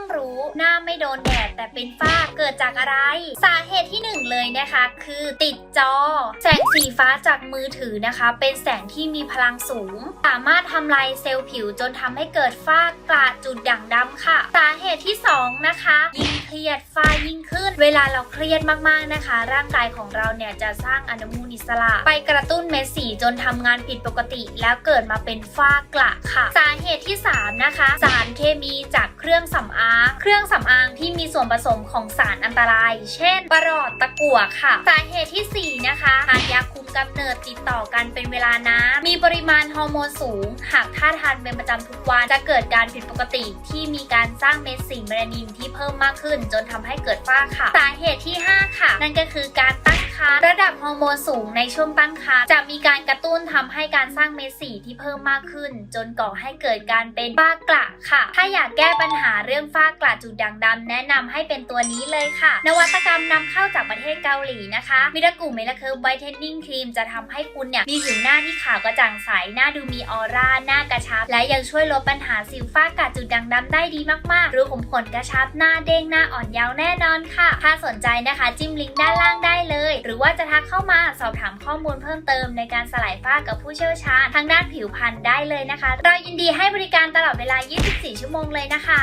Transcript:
ต้องรู้หน้าไม่โดนแดดแต่เป็นฝ้าเกิดจากอะไร สาเหตุที่หนึ่งเลยนะคะ คือติดจอ แสงสีฟ้าจากมือถือนะคะ เป็นแสงที่มีพลังสูง สามารถทำลายเซลล์ผิวจนทำให้เกิดฝ้ากระจุดด่างดำค่ะ สาเหตุที่สองนะคะ ยิ่งเครียดฝ้ายิ่งขึ้น เวลาเราเครียดมากๆนะคะ ร่างกายของเราเนี่ยจะสร้างอนุมูลอิสระ ไปกระตุ้นเม็ดสีจนทำงานผิดปกติ แล้วเกิดมาเป็นฝ้ากระค่ะ สาเหตุที่ 3 นะคะ สารเคมีจาก เครื่องสำอาง เครื่องสำอางที่มีส่วนผสมของสารอันตราย เช่นประหลอดตะกั่วค่ะ สาเหตุทีสี่4 นะคะทานยาคุมกำเนิดติดต่อกันเป็นเวลานานมีปริมาณฮอร์โมนสูง หากถ้าทานเป็นประจำทุกวันจะเกิดการผิดปกติที่มีการสร้างเม็ดสีเมลานินที่เพิ่มมากขึ้น จนทำให้เกิดฝ้าค่ะ สาเหตุที่ 5 ค่ะ นั่นก็คือการตั้ง รรภ์ระดับฮอร์โมนสูงในช่วงตั้งครรภ์จะมีการกระตุ้นทำให้การสร้างเม็ดสีที่เพิ่มมากขึ้น จนก่อให้เกิดการเป็นฝ้ากระค่ะ ถ้าอยากแก้ปัญหาเรื่องฝ้ากระจุดด่างดำแนะนำให้เป็นตัวนี้เลยค่ะ นวัตกรรมนำเข้าจากประเทศเกาหลีนะคะมิรากูเมลเคิร์บไวท์เทนนิ่งครีมจะทำให้คุณเนี่ยมีผิวหน้าที่ขาวกระจ่างใส หน้าดูมีออร่า หน้ากระชับ และยังช่วยลดปัญหาสิวฝ้ากระจุดด่างดำได้ดีมากๆ รูขุมขนกระชับ หน้าเด้ง หน้าอ่อนเยาว์แน่นอนค่ะ ถ้าสนใจนะคะ จิ้มลิงก์ด้านล่างได้เลย รือว่าจะทักเข้ามาสอบถามข้อมูลเพิ่มเติมในการสลายฝ้ากับผู้เชี่ยวชาญทางด้านผิวพรรณได้เลยนะคะ เรายินดีให้บริการตลอดเวลา 24 ชั่วโมงเลยนะคะ